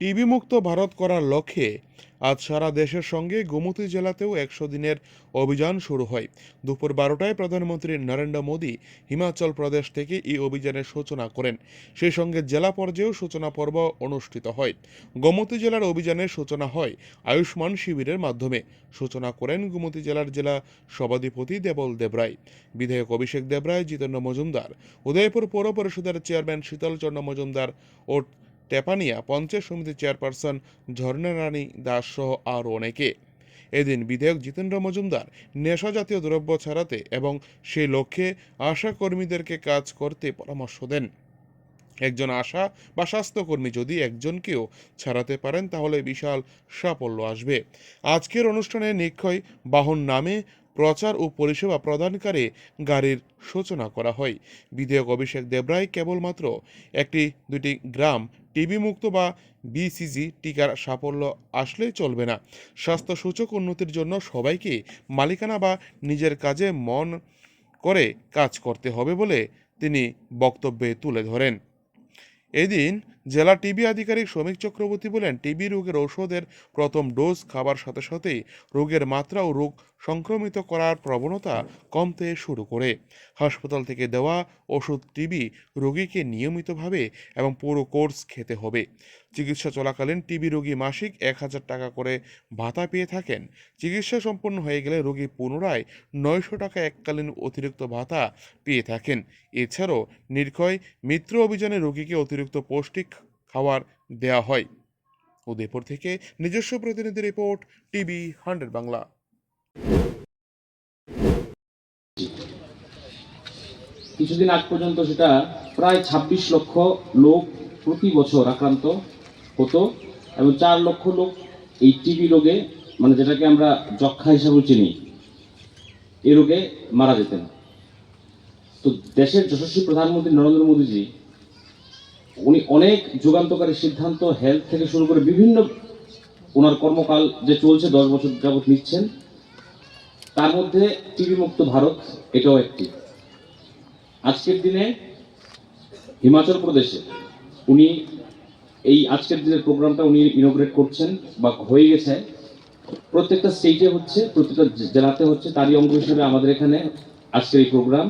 TB মুক্ত ভারত করার লক্ষ্যে আজ সারা দেশের সঙ্গে গোমতী জেলাতেও একশো দিনের অভিযান শুরু হয়। দুপুর বারোটায় প্রধানমন্ত্রী নরেন্দ্র মোদী হিমাচল প্রদেশ থেকে এই অভিযানের সূচনা করেন। সেই সঙ্গে জেলা পর্যায়েও সূচনা পর্ব অনুষ্ঠিত হয়। গোমতী জেলার অভিযানের সূচনা হয় আয়ুষ্মান শিবিরের মাধ্যমে। সূচনা করেন গোমতী জেলার জেলা সভাধিপতি দেবল দেবরায়। বিধায়ক অভিষেক দেবরায়, জিতেন্দ্র মজুমদার, উদয়পুর পৌর পরিষদের চেয়ারম্যান শীতলচন্দ্র মজুমদার ও টেপানিয়া পঞ্চায়েত সমিতির চেয়ারপারসন ঝর্ণা রানী দাস সহ আরও অনেকে। এদিন বিধায়ক জিতেন্দ্র মজুমদার নেশা জাতীয় দ্রব্য ছাড়াতে এবং সেই লক্ষ্যে আশা কর্মীদেরকে কাজ করতে পরামর্শ দেন। একজন আশা বা স্বাস্থ্যকর্মী যদি একজনকেও ছাড়াতে পারেন, তাহলে বিশাল সাফল্য আসবে। আজকের অনুষ্ঠানে নিক্ষয় বাহন নামে প্রচার ও পরিষেবা প্রদানকারী গাড়ির সূচনা করা হয়। বিধায়ক অভিষেক দেবরায় কেবলমাত্র একটি দুটি গ্রাম টিবি মুক্ত বা বিসিজি টিকার সাফল্য আসলেই চলবে না। স্বাস্থ্য সূচক উন্নতির জন্য সবাইকে মালিকানা বা নিজের কাজে মন করে কাজ করতে হবে বলে তিনি বক্তব্যে তুলে ধরেন। এদিন জেলা টিবি আধিকারিক শ্রমিক চক্রবর্তী বলেন, টিবি রোগের ঔষধের প্রথম ডোজ খাবার সাথে সাথেই রোগের মাত্রা ও রোগ সংক্রমিত করার প্রবণতা কমতে শুরু করে। হাসপাতাল থেকে দেওয়া ওষুধ টিবি রোগীকে নিয়মিতভাবে এবং পুরো কোর্স খেতে হবে। চিকিৎসা চলাকালীন টিবি রোগী মাসিক এক হাজার টাকা করে ভাতা পেয়ে থাকেন। চিকিৎসা সম্পন্ন হয়ে গেলে রোগী পুনরায় নয়শো টাকা এককালীন অতিরিক্ত ভাতা পেয়ে থাকেন। এছাড়াও নির্ক্ষয় মিত্র অভিযানে রোগীকে অতিরিক্ত পৌষ্টিক খাবার দেওয়া হয়। উদয়পুর থেকে নিজস্ব প্রতিনিধি রিপোর্ট, টিভি হান্ড্রেড বাংলা। কিছুদিন আগ পর্যন্ত সেটা প্রায় ছাব্বিশ লক্ষ লোক প্রতি বছর আক্রান্ত হতো এবং চার লক্ষ লোক এই টিবি রোগে মানে যেটাকে আমরা যক্ষা হিসাবে চিনি, এই রোগে মারা যেতেন। তো দেশের যশস্বী প্রধানমন্ত্রী নরেন্দ্র মোদীজি উনি অনেক যুগান্তকারী সিদ্ধান্ত হেলথ থেকে শুরু করে বিভিন্ন ওনার কর্মকাল যে চলছে, দশ বছর যাবত নিচ্ছেন। তার মধ্যে টিবি মুক্ত ভারত, এটাও একটি। আজকের দিনে হিমাচল প্রদেশে উনি এই আজকের দিনের প্রোগ্রামটা উনি ইনোগ্রেট করছেন বা হয়ে গেছে। প্রত্যেকটা স্টেটে হচ্ছে, প্রত্যেকটা জেলাতে হচ্ছে, তারই অঙ্গ হিসেবে আমাদের এখানে আজকের এই প্রোগ্রাম।